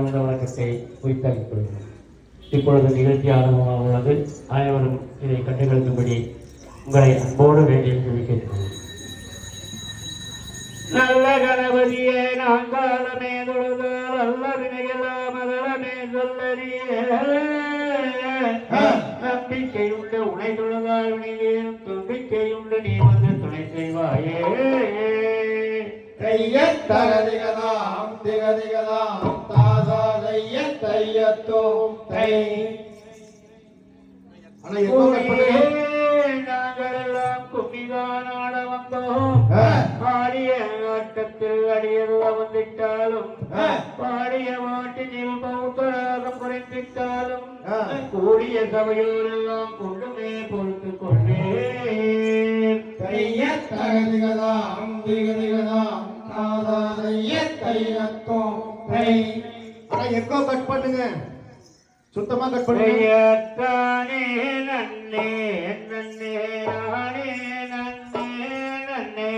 ஆனந்த வணக்கத்தை குறித்தாக்கிக் கொள்கிறோம் இப்பொழுது நிகழ்ச்சி ஆரம்பமாகிறது. அனைவரும் இதை கண்டுகளிக்கும்படி உங்களை அன்போடு வேண்டி கேட்கிறோம் நல்ல கணபதியே நாங்காலமே தொழுதால் அல்ல வினைகளாம் அதலமே சொல்லறிய. நம்பிக்கை உண்டு உனை தொழுதால் வினைவேறும். தும்பிக்கை உண்டு நீ வந்து துணை செய்வாயே. தையத்தகதிகதாம் திகதிகதாம். தையத் தையத்தோம் தை ஆனா எப்போ கற்பனை நாங்கள் எல்லாம் கும்மிதான் ஆட வந்தோம். பாடிய ஆட்டத்தில் அடியருள வந்திட்டாலும் ஆ. பாடிய மாட்டினில் பௌத்தராகம் குறைந்திட்டாலும். கூடிய சபையோர் எல்லாம் கொண்டுமே பொறுத்து கொண்டேன் தையத்தகதிகதாம் திகதிகதாம் தாதா தையத் தையத்தோம் தை ஆனா எக்கோ கட் பண்ணுங்க. சுத்தமா கட் பண்ணுங்க. செய்யத்தானே நன்னே நன்னே நானே நன்னே நன்னே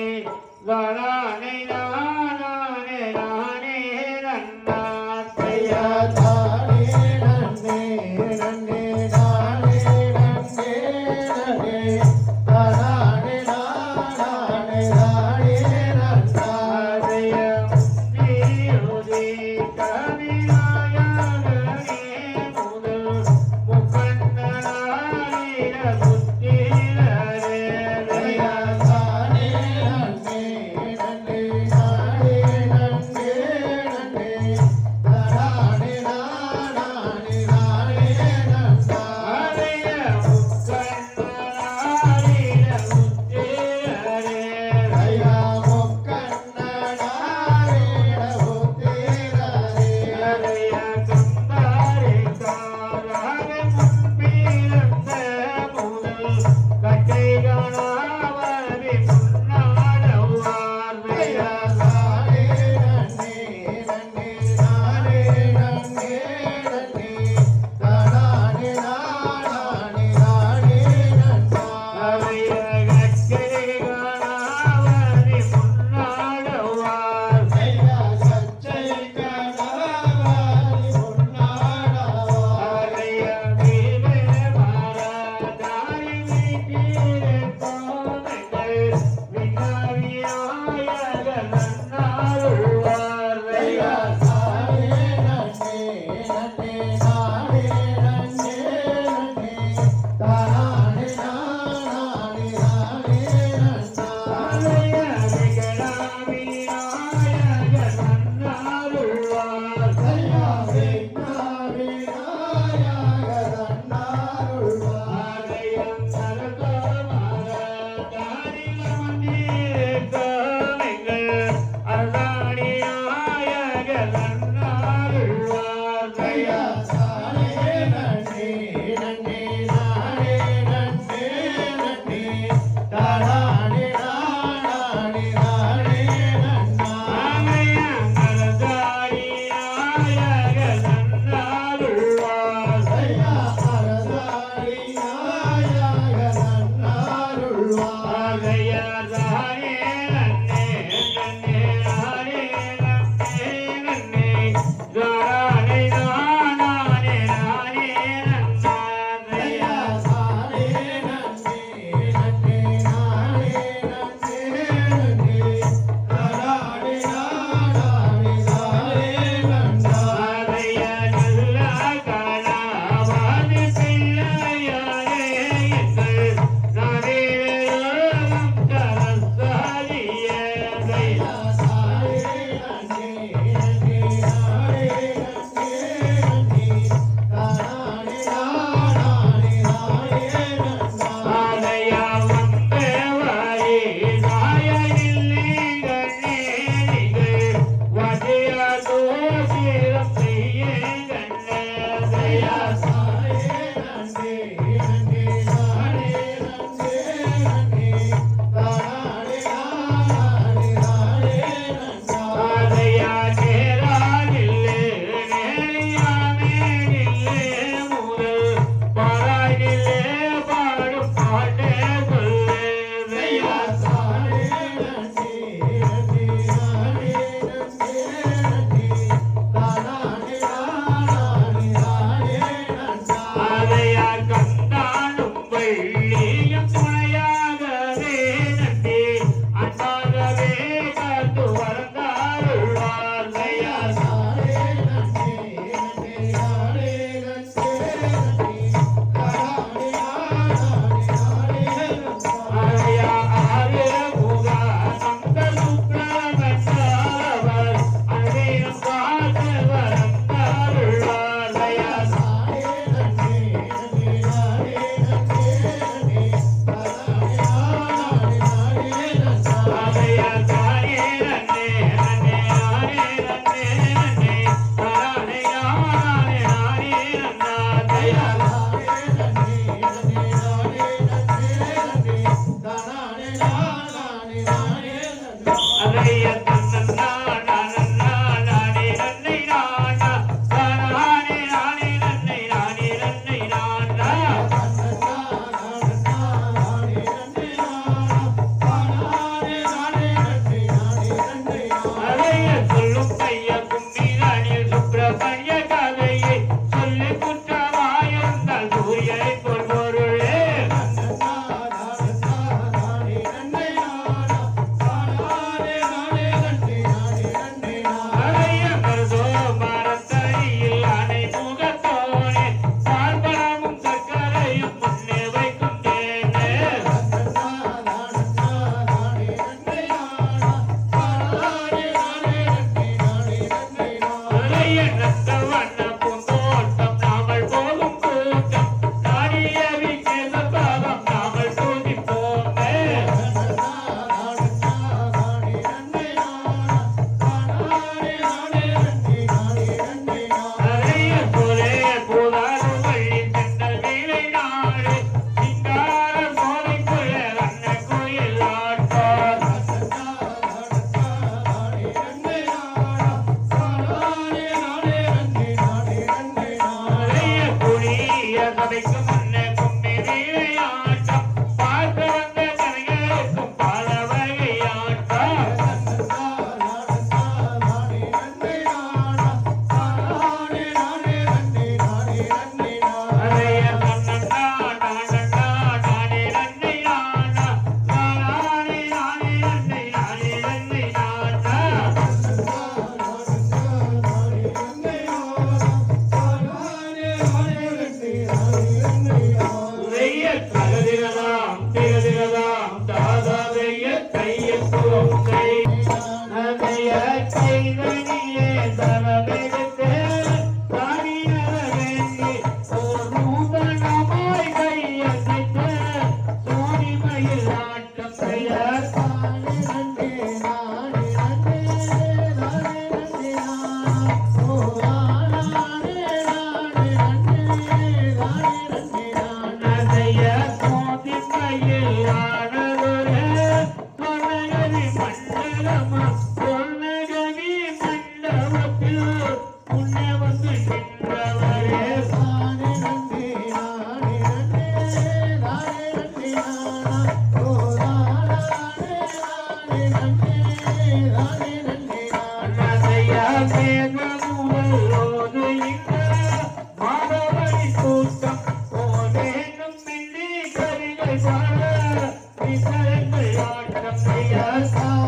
Christ.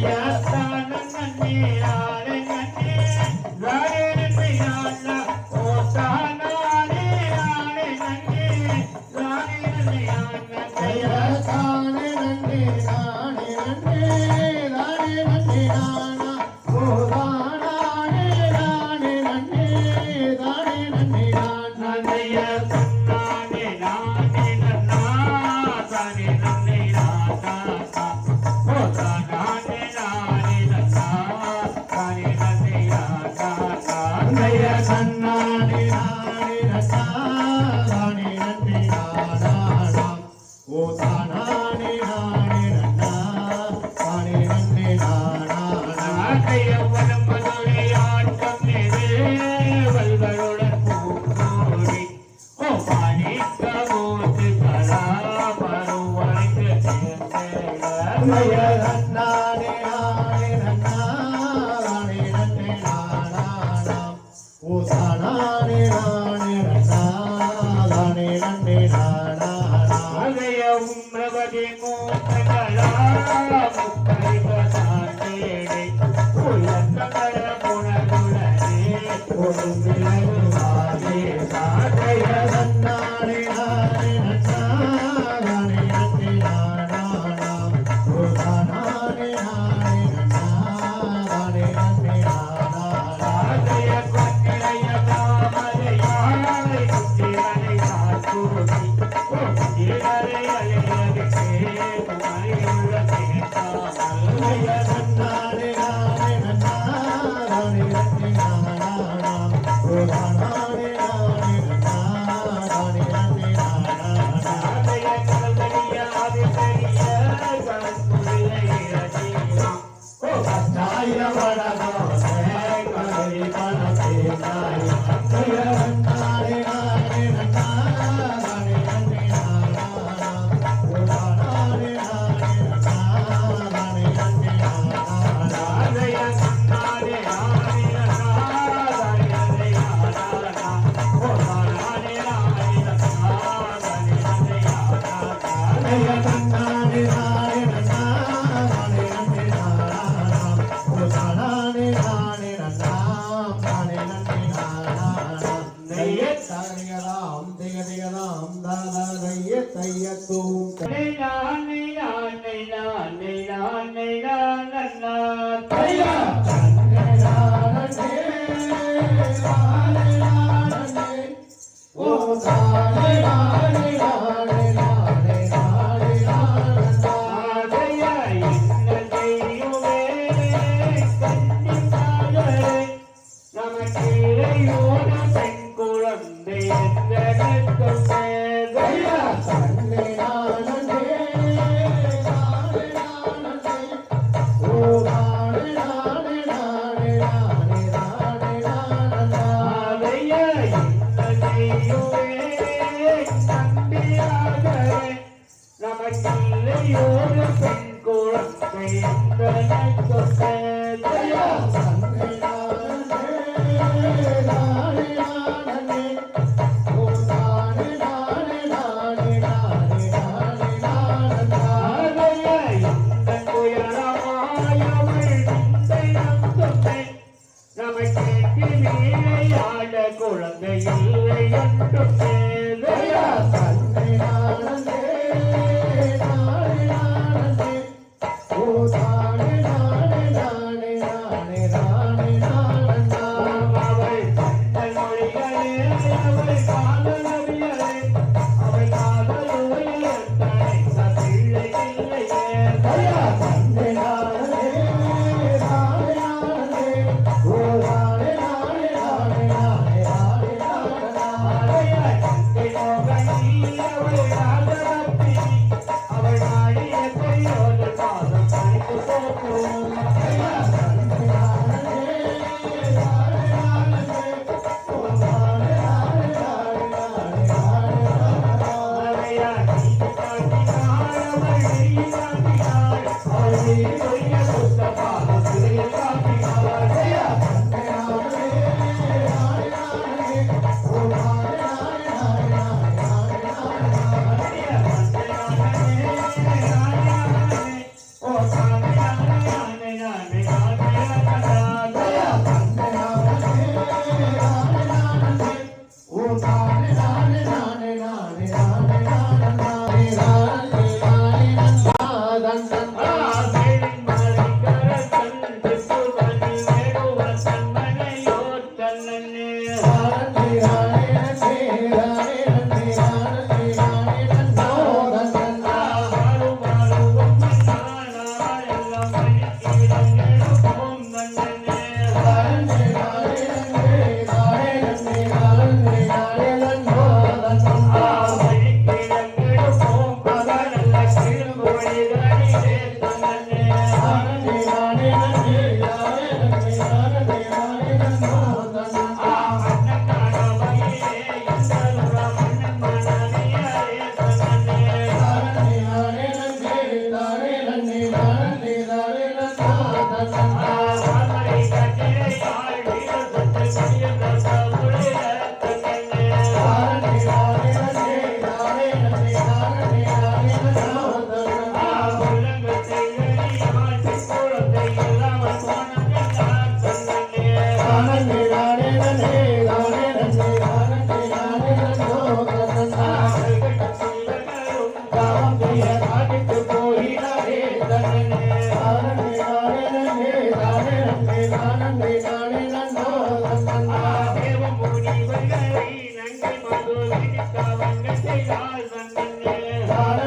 Yes. sun ஒரு ஒரு பெண் குழந்தை